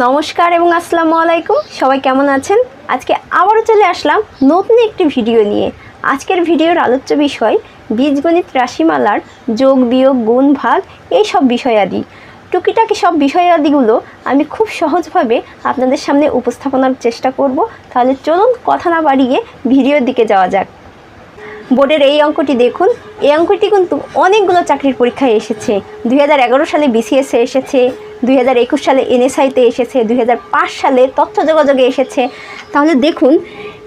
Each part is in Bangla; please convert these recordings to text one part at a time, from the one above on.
নমস্কার এবং আসসালামু আলাইকুম। সবাই কেমন আছেন? আজকে আবারও চলে আসলাম নতুন একটি ভিডিও নিয়ে। আজকের ভিডিওর আলোচ্য বিষয় বীজগণিত রাশিমালার যোগ বিয়োগ গুণ ভাগ এই সব বিষয়াদি। টুকিটাকি সব বিষয়াদিগুলো আমি খুব সহজভাবে আপনাদের সামনে উপস্থাপনার চেষ্টা করব। তাহলে চলুন কথা না বাড়িয়ে ভিডিওর দিকে যাওয়া যাক। বোর্ডের এই অঙ্কটি দেখুন। এই অঙ্কটি কিন্তু অনেকগুলো চাকরির পরীক্ষায় এসেছে। দুই হাজার এগারো সালে বিসিএসে এসেছে, দুই হাজার একুশ সালে এনএসআইতে এসেছে, দুই হাজার পাঁচ সালে তথ্য যোগাযোগে এসেছে। তাহলে দেখুন,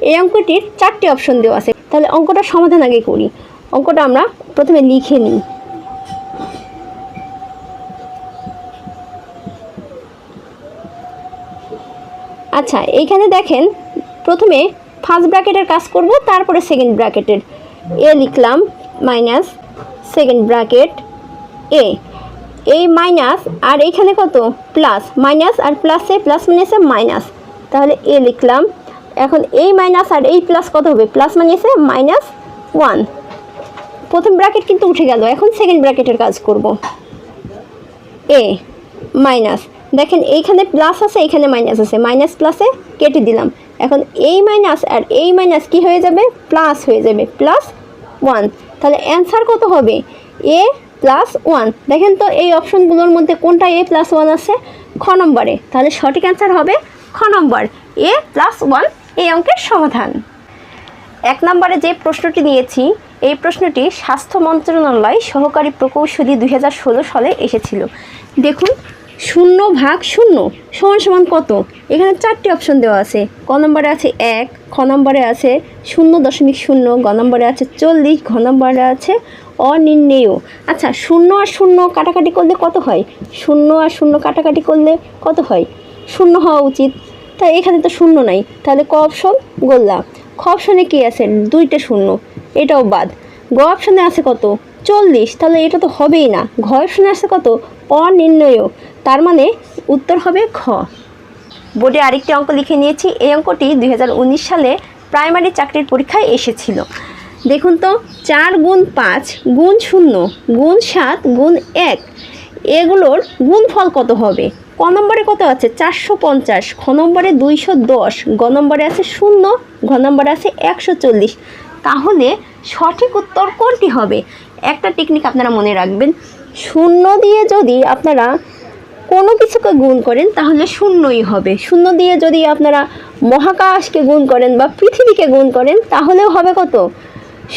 এই অঙ্কটির চারটি অপশন দেওয়া আছে। তাহলে অঙ্কটা সমাধান আগে করি। অঙ্কটা আমরা প্রথমে লিখে নিই। আচ্ছা এইখানে দেখেন, প্রথমে ফার্স্ট ব্র্যাকেটের কাজ করব, তারপরে সেকেন্ড ব্র্যাকেটের এ লিখলাম মাইনাস সেকেন্ড ব্র্যাকেট এ এই মাইনাস আর এইখানে কত? প্লাস মাইনাস আর প্লাসে প্লাস মাইনাসে মাইনাস তাহলে এ লিখলাম। এখন এই মাইনাস আর এই প্লাস কত হবে? প্লাস মাইনাসে মাইনাস ওয়ান প্রথম ব্র্যাকেট কিন্তু উঠে গেল। এখন সেকেন্ড ব্র্যাকেটের কাজ করব। এ মাইনাস দেখেন এইখানে প্লাস আছে, এইখানে মাইনাস আছে। মাইনাস প্লাসে কেটে দিলাম। এখন এই মাইনাস আর এই মাইনাস কি হয়ে যাবে? প্লাস হয়ে যাবে। প্লাস ওয়ান তাহলে অ্যান্সার কত হবে? এ প্লাস ওয়ান দেখেন তো এই অপশনগুলোর মধ্যে কোনটা এ প্লাস ওয়ান আছে? খ নম্বরে। তাহলে সঠিক অ্যান্সার হবে খ নম্বর। এ প্লাস ওয়ান এই অঙ্কের সমাধান। এক নম্বরে যে প্রশ্নটি নিয়েছি, এই প্রশ্নটি স্বাস্থ্য মন্ত্রণালয় সহকারী প্রকৌশলী দুই হাজার ষোলো সালে এসেছিল। দেখুন শূন্য ভাগ শূন্য সমান সমান কত? এখানে চারটি অপশন দেওয়া আছে। ক নম্বরে আছে এক, খ নম্বরে আছে শূন্য দশমিক শূন্য, গ নম্বরে আছে চল্লিশ, ঘ নম্বরে আছে অনির্ণেয়। আচ্ছা শূন্য আর শূন্য কাটাকাটি করলে কত হয়? শূন্য আর শূন্য কাটাকাটি করলে কত হয়? শূন্য হওয়া উচিত। তা এখানে তো শূন্য নাই। তাহলে ক অপশন গোল্লা। খ অপশনে কী আছে? দুইটা শূন্য। এটাও বাদ। গ অপশনে আছে কত? চল্লিশ। তাহলে এটা তো হবেই না। ঘ অপশনে আছে কত? অনির্ণয়। তার মানে উত্তর হবে খ। বোর্ডে আরেকটি অঙ্ক লিখে নিয়েছি। এই অঙ্কটি দুই হাজার উনিশ সালে প্রাইমারি চাকরির পরীক্ষায় এসেছিল। দেখুন তো, চার গুণ পাঁচ গুণ শূন্য গুণ সাত গুণ এক, এগুলোর গুণফল কত হবে? ক নম্বরে কত আছে? চারশো পঞ্চাশ, খ নম্বরে দুইশো দশ, গ নম্বরে আছে শূন্য, ঘ নম্বরে আছে একশো চল্লিশ। তাহলে সঠিক উত্তর কোনটি হবে? একটা টেকনিক আপনারা মনে রাখবেন। শূন্য দিয়ে যদি আপনারা কোনো কিছুকে গুণ করেন, তাহলে শূন্যই হবে। শূন্য দিয়ে যদি আপনারা মহাকাশকে গুণ করেন বা পৃথিবীকে গুণ করেন, তাহলেও হবে কত?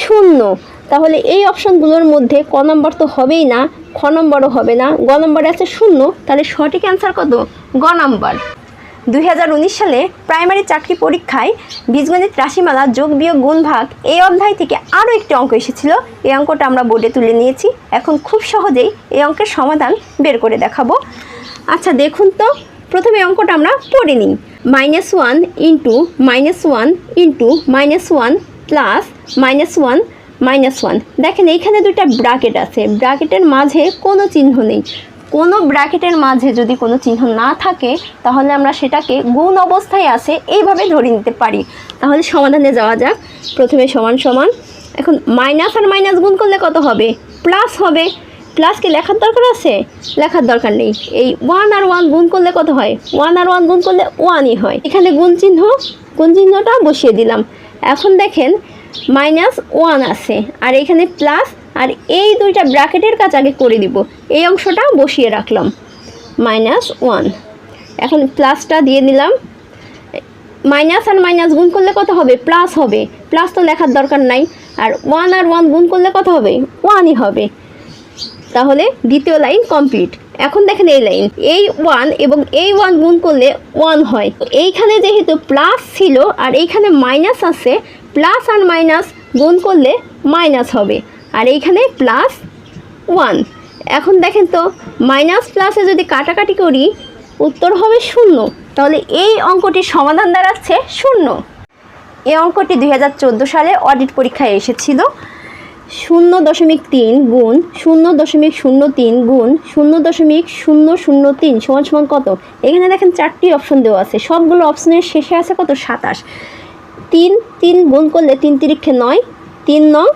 শূন্য। তাহলে এই অপশনগুলোর মধ্যে ক নম্বর তো হবেই না, খ নম্বরও হবে না, গ নম্বরে আছে শূন্য, তাহলে সঠিক অ্যান্সার কত? গ নম্বর। দুই সালে প্রাইমারি চাকরি পরীক্ষায় বীজগণিত রাশিমালা যোগ বিয়োগ গুণ ভাগ এই অধ্যায় থেকে আরও একটি অঙ্ক এসেছিল। এই অঙ্কটা আমরা বোর্ডে তুলে নিয়েছি। এখন খুব সহজেই এই অঙ্কের সমাধান বের করে দেখাবো। আচ্ছা দেখুন তো। প্রথমে অঙ্কটা আমরা পড়ে নিই। Minus one into minus one into minus one plus minus one minus one. দেখেন, এইখানে দুইটা ব্র্যাকেট আছে। ব্র্যাকেটের মাঝে কোনো চিহ্ন নেই। কোনো ব্র্যাকেটের মাঝে যদি কোনো চিহ্ন না থাকে, তাহলে আমরা সেটাকে গুণ অবস্থায় আছে এইভাবে ধরে নিতে পারি। তাহলে সমাধানে যাওয়া যাক। প্রথমে সমান সমান। এখন মাইনাস আর মাইনাস গুণ করলে কত হবে? প্লাস হবে। প্লাস কি লেখার দরকার আছে? লেখার দরকার নেই। এই ওয়ান আর ওয়ান গুণ করলে কত হয়? ওয়ান আর ওয়ান গুণ করলে ওয়ানই হয়। এখানে গুণ চিহ্ন, গুণ চিহ্নটা বসিয়ে দিলাম। এখন দেখেন মাইনাস ওয়ান আছে। আর এখানে প্লাস আর এই দুইটা ব্র্যাকেটের কাজ আগে করে দিব। এই অংশটা বসিয়ে রাখলাম। মাইনাস ওয়ান এখন প্লাসটা দিয়ে দিলাম। মাইনাস আর মাইনাস গুণ করলে কত হবে? প্লাস হবে। প্লাস তো লেখার দরকার নাই। আর ওয়ান আর ওয়ান গুণ করলে কত হবে? ওয়ানই হবে। তাহলে দ্বিতীয় লাইন কমপ্লিট। এখন দেখেন এই লাইন, এই ওয়ান এবং এই ওয়ান গুণ করলে ওয়ান হয়। এইখানে যেহেতু প্লাস ছিল আর এইখানে মাইনাস আছে প্লাস আর মাইনাস গুণ করলে মাইনাস হবে। আর এইখানে প্লাস ওয়ান এখন দেখেন তো মাইনাস প্লাসে যদি কাটাকাটি করি, উত্তর হবে শূন্য। তাহলে এই অঙ্কটির সমাধান দাঁড়াচ্ছে শূন্য। এই অঙ্কটি দুই হাজার চোদ্দ সালে অডিট পরীক্ষায় এসেছিল। শূন্য দশমিক তিন গুণ শূন্য দশমিক শূন্য তিন গুণ শূন্য দশমিক শূন্য শূন্য তিন সমান সমান কত? এখানে দেখেন চারটি অপশন দেওয়া আছে। সবগুলো অপশনের শেষে আছে কত? সাতাশ। তিন তিন গুণ করলে তিন তিরিক্ষে নয়। তিন নং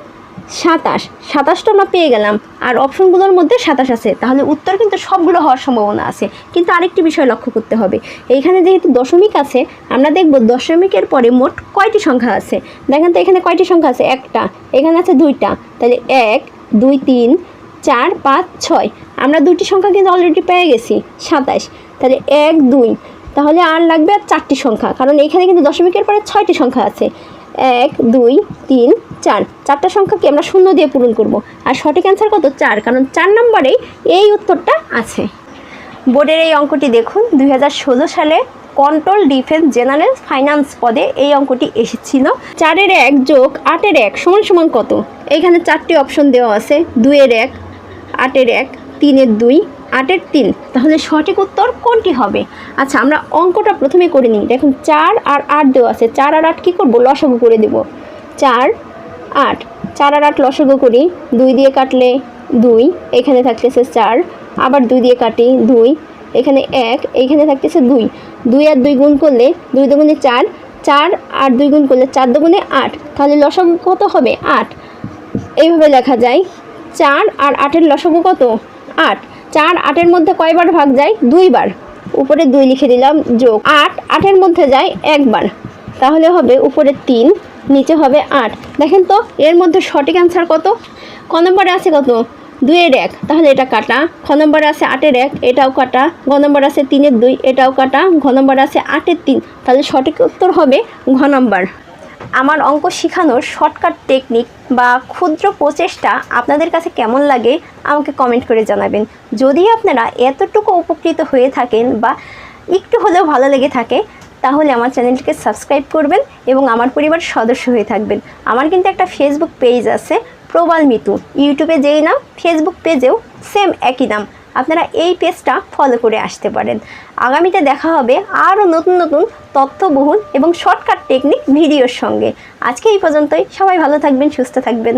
সাতাশ। সাতাশটা আমরা পেয়ে গেলাম। আর অপশনগুলোর মধ্যে সাতাশ আছে। তাহলে উত্তর কিন্তু সবগুলো হওয়ার সম্ভাবনা আছে। কিন্তু আরেকটি বিষয় লক্ষ্য করতে হবে। এইখানে যেহেতু দশমিক আছে, আমরা দেখব দশমিকের পরে মোট কয়টি সংখ্যা আছে? দেখেন তো এখানে কয়টি সংখ্যা আছে? একটা। এখানে আছে দুইটা। তাহলে এক, দুই, তিন, চার, পাঁচ, ছয়। আমরা দুটি সংখ্যা কিন্তু অলরেডি পেয়ে গেছি। সাতাশ। তাহলে এক, দুই। তাহলে আর লাগবে আর চারটি সংখ্যা। কারণ এখানে কিন্তু দশমিকের পরে ছয়টি সংখ্যা আছে। এক, দুই, তিন চার। চারটা সংখ্যাকে আমরা শূন্য দিয়ে পূরণ করব। আর সঠিক অ্যান্সার কত? চার। কারণ চার নম্বরেই এই উত্তরটা আছে। বোর্ডের এই অঙ্কটি দেখুন। দুই হাজার ষোলো সালে কন্ট্রোল ডিফেন্স জেনারেল ফাইন্যান্স পদে এই অঙ্কটি এসেছিল। চারের এক যোগ আটের এক সমান সমান কত? এখানে চারটি অপশন দেওয়া আছে। দুইয়ের এক, আটের এক, তিনের দুই, আটের তিন। তাহলে সঠিক উত্তর কোনটি হবে? আচ্ছা আমরা অঙ্কটা প্রথমে করে নিই। দেখুন, চার আর আট দেওয়া আছে। চার আর আট কী করব? লসগু করে দেব। চার আট। চার আর আট লসগু করি। দুই দিয়ে কাটলে দুই, এখানে থাকতেছে চার। আবার দুই দিয়ে কাটি দুই, এখানে এক এইখানে থাকতেছে দুই। দুই আর দুই গুণ করলে দুই দুগুণে চার চার আর দুই গুণ করলে চার দুগুণে আট। তাহলে লসগু কত হবে? আট। এইভাবে লেখা যায়। চার আর আটের লসগু কত? আট। চার আটের মধ্যে কয়বার ভাগ যায়? দুইবার। উপরে দুই লিখে দিলাম যোগ। আট আটের মধ্যে যায় একবার। তাহলে হবে উপরে তিন। নিচে হবে আট। দেখেন তো, এর মধ্যে সঠিক অ্যান্সার কত? ক নম্বরে আছে কত? দুইয়ের এক। তাহলে এটা কাটা। খ নম্বরে আছে আটের এক, এটাও কাটা। ঘ নম্বর আছে তিনের দুই, এটাও কাটা। ঘ নম্বর আছে আটের তিন। তাহলে সঠিক উত্তর হবে ঘ নম্বর। আমার অঙ্ক শেখানোর শর্টকাট টেকনিক বা ক্ষুদ্র প্রচেষ্টা আপনাদের কাছে কেমন লাগে আমাকে কমেন্ট করে জানাবেন। যদি আপনারা এতটুকু উপকৃত হয়ে থাকেন বা একটু হলেও ভালো লেগে থাকে তাহলে আমার চ্যানেলটিকে সাবস্ক্রাইব করবেন এবং আমার পরিবার সদস্য হয়ে থাকবেন। আমার কিন্তু একটা ফেসবুক পেজ আছে, প্রবাল মিতু। ইউটিউবে যেই নাম ফেসবুক পেজেও সেম একই নাম। আপনারা এই পেজটা ফলো করে আসতে পারেন। আগামীতে দেখা হবে আরও নতুন নতুন তথ্যবহুল এবং শর্টকাট টেকনিক ভিডিওর সঙ্গে। আজকে এই পর্যন্তই। সবাই ভালো থাকবেন, সুস্থ থাকবেন।